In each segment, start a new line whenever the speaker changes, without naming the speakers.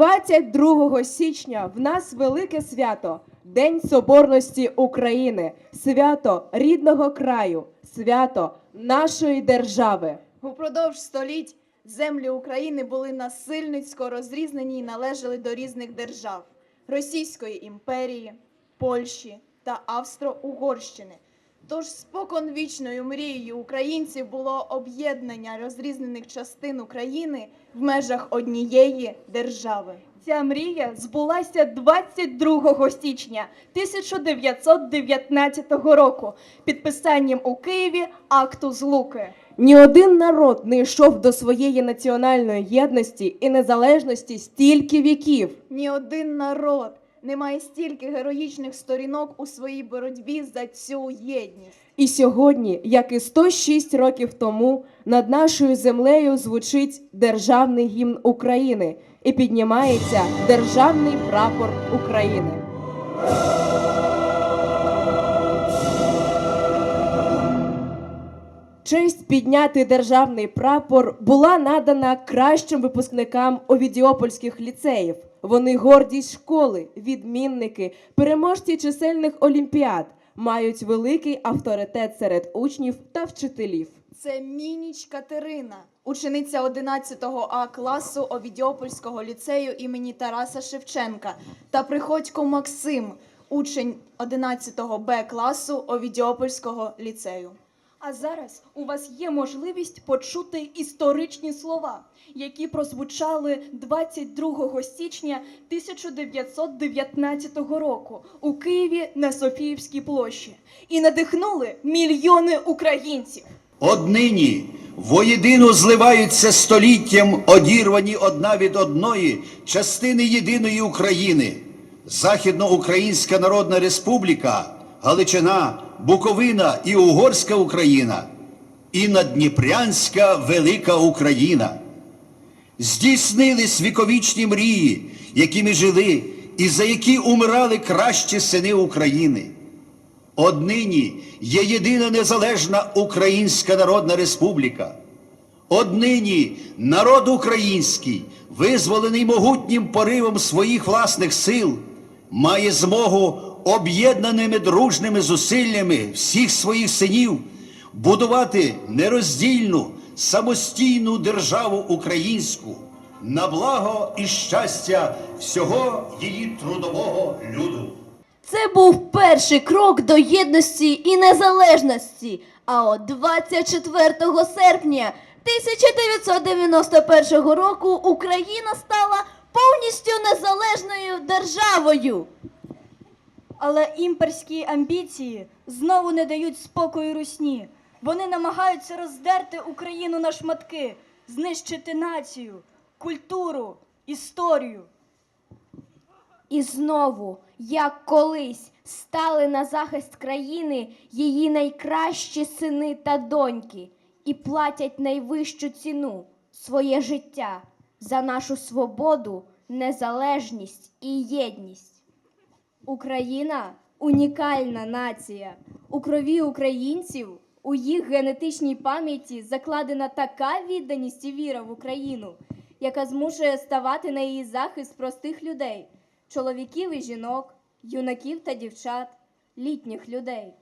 22 січня в нас велике свято День Соборності України, свято рідного краю, свято нашої держави.
Упродовж століть землі України були насильницько розрізнені і належали до різних держав Російської імперії, Польщі та Австро-Угорщини. Тож споконвічною мрією українців було об'єднання розрізнених частин України в межах однієї держави.
Ця мрія збулася 22 січня 1919 року підписанням у Києві акту злуки.
Ні один народ не йшов до своєї національної єдності і незалежності стільки віків.
Ні один народ не має стільки героїчних сторінок у своїй боротьбі за цю єдність.
І сьогодні, як і 106 років тому, над нашою землею звучить державний гімн України і піднімається державний прапор України. Честь підняти державний прапор була надана кращим випускникам овідіопольських ліцеїв. Вони гордість школи, відмінники, переможці чисельних олімпіад, мають великий авторитет серед учнів та вчителів.
Це Мініч Катерина, учениця 11 А класу Овідіопольського ліцею імені Тараса Шевченка, та Приходько Максим, учень 11 Б класу Овідіопольського ліцею.
А зараз у вас є можливість почути історичні слова, які прозвучали 22 січня 1919 року у Києві на Софіївській площі і надихнули мільйони українців.
Однині воєдино зливаються століттям одірвані одна від одної частини єдиної України. Західноукраїнська Народна Республіка, Галичина, Буковина і Угорська Україна, і Надніпрянська Велика Україна. Здійснились віковічні мрії, якими жили, і за які умирали кращі сини України. Однині є єдина незалежна Українська Народна Республіка. Однині народ український, визволений могутнім поривом своїх власних сил, має змогу об'єднаними дружними зусиллями всіх своїх синів будувати нероздільну самостійну державу українську на благо і щастя всього її трудового люду.
Це був перший крок до єдності і незалежності. А от 24 серпня 1991 року Україна стала повністю незалежною державою.
Але імперські амбіції знову не дають спокою русні. Вони намагаються роздерти Україну на шматки, знищити націю, культуру, історію.
І знову, як колись, стали на захист країни її найкращі сини та доньки і платять найвищу ціну своє життя за нашу свободу, незалежність і єдність. Україна унікальна нація. У крові українців, у їх генетичній пам'яті закладена така відданість і віра в Україну, яка змушує ставати на її захист простих людей, чоловіків і жінок, юнаків та дівчат, літніх людей.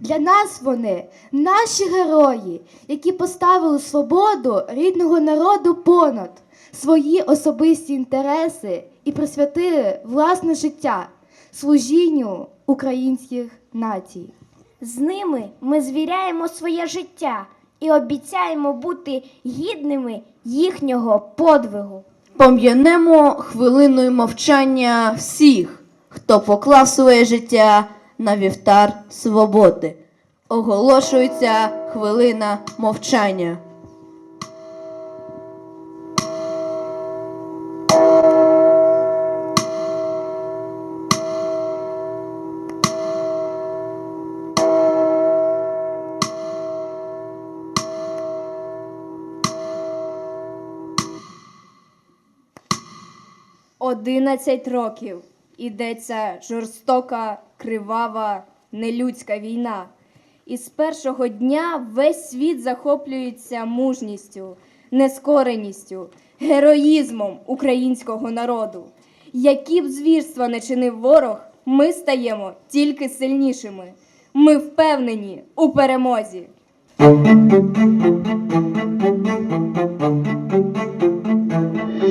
Для нас вони наші герої, які поставили свободу рідного народу понад свої особисті інтереси і присвятили власне життя служінню українських націй.
З ними ми звіряємо своє життя і обіцяємо бути гідними їхнього подвигу.
Пом'янемо хвилиною мовчання всіх, хто поклав своє життя на вівтар свободи. Оголошується хвилина мовчання.
Одинадцять років ідеться жорстока, кривава, нелюдська війна. І з першого дня весь світ захоплюється мужністю,
нескореністю, героїзмом українського народу. Які б звірства не чинив ворог, ми стаємо тільки сильнішими. Ми впевнені у перемозі.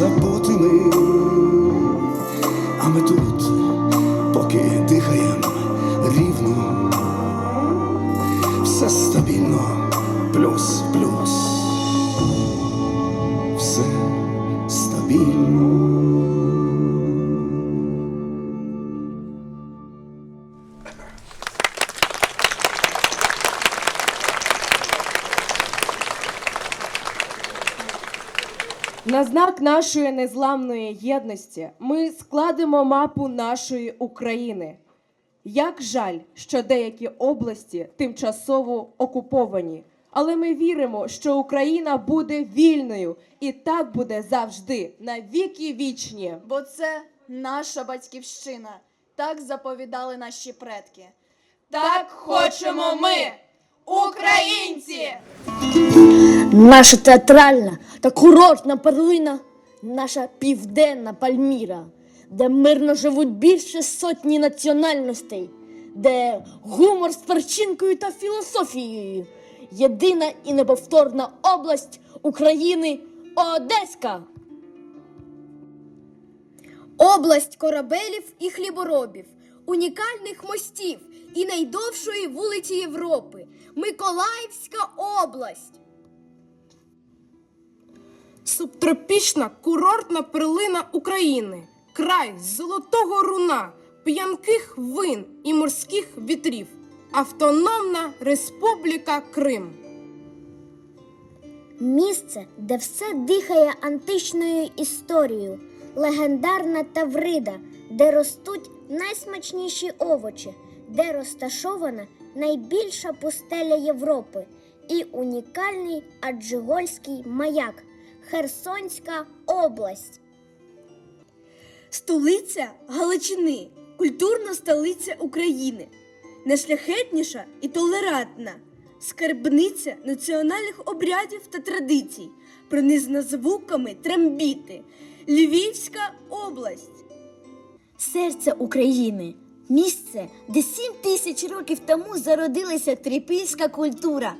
забутими, а ми тут,
На знак нашої незламної єдності ми складемо мапу нашої України. Як жаль, що деякі області тимчасово окуповані, але ми віримо, що Україна буде вільною, і так буде завжди, на віки вічні.
Бо це наша батьківщина. Так заповідали наші предки. Так хочемо ми, українці!
Наша театральна та курортна перлина, наша південна Пальміра, де мирно живуть більше сотні національностей, де гумор з перчинкою та філософією. Єдина і неповторна область України Одеська.
Область корабелів і хліборобів, унікальних мостів і найдовшої вулиці Європи Миколаївська область.
Субтропічна курортна перлина України, край золотого руна, п'янких вин і морських вітрів, Автономна Республіка Крим.
Місце, де все дихає античною історією, легендарна Таврида, де ростуть найсмачніші овочі, де розташована найбільша пустеля Європи і унікальний аджигольський маяк Херсонська область.
Столиця Галичини, культурна столиця України,
найшляхетніша і толерантна, скарбниця національних обрядів та традицій, пронизана звуками трембіти, Львівська область.
Серце України місце, де сім тисяч років тому зародилася трипільська культура,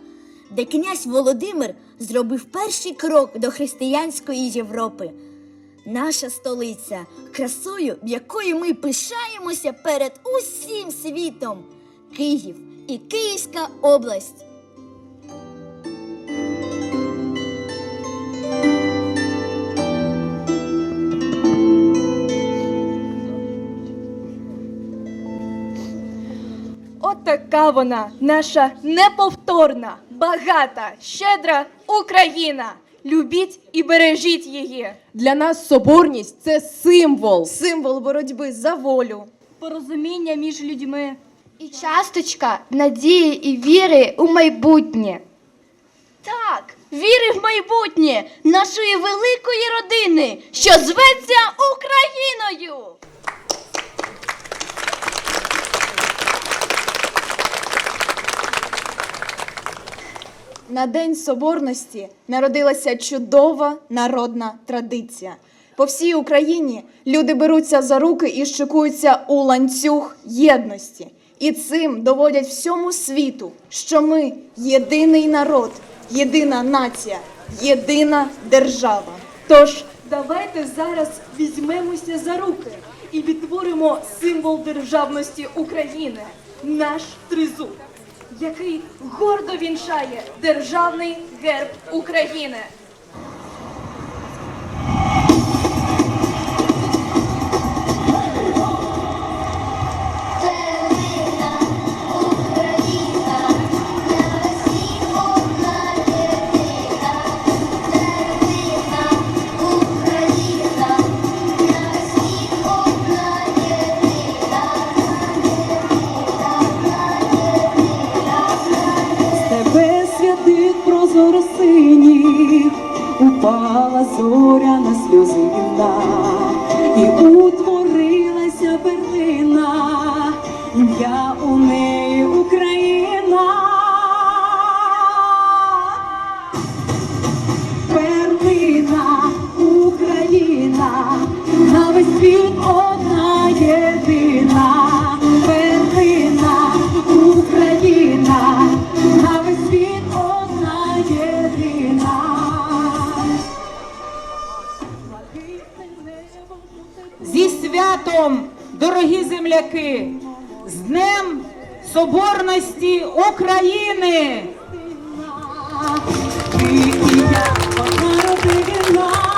де князь Володимир зробив перший крок до християнської Європи. Наша столиця, красою, якою ми пишаємося перед усім світом. Київ і Київська область.
Отака вона, наша неповторна, багата, щедра Україна. Любіть і бережіть її.
Для нас соборність це символ.
Символ боротьби за волю.
Порозуміння між людьми.
І часточка надії і віри у майбутнє.
Так, віри в майбутнє нашої великої родини, що зветься Україною.
На День Соборності народилася чудова народна традиція. По всій Україні люди беруться за руки і шикуються у ланцюг єдності. І цим доводять всьому світу, що ми єдиний народ, єдина нація, єдина держава.
Тож давайте зараз візьмемося за руки і відтворимо символ державності України, наш тризуб, який гордо вінчає державний герб України.
Упала сльози вина, і утворилася
Соборності України!
Ти і я.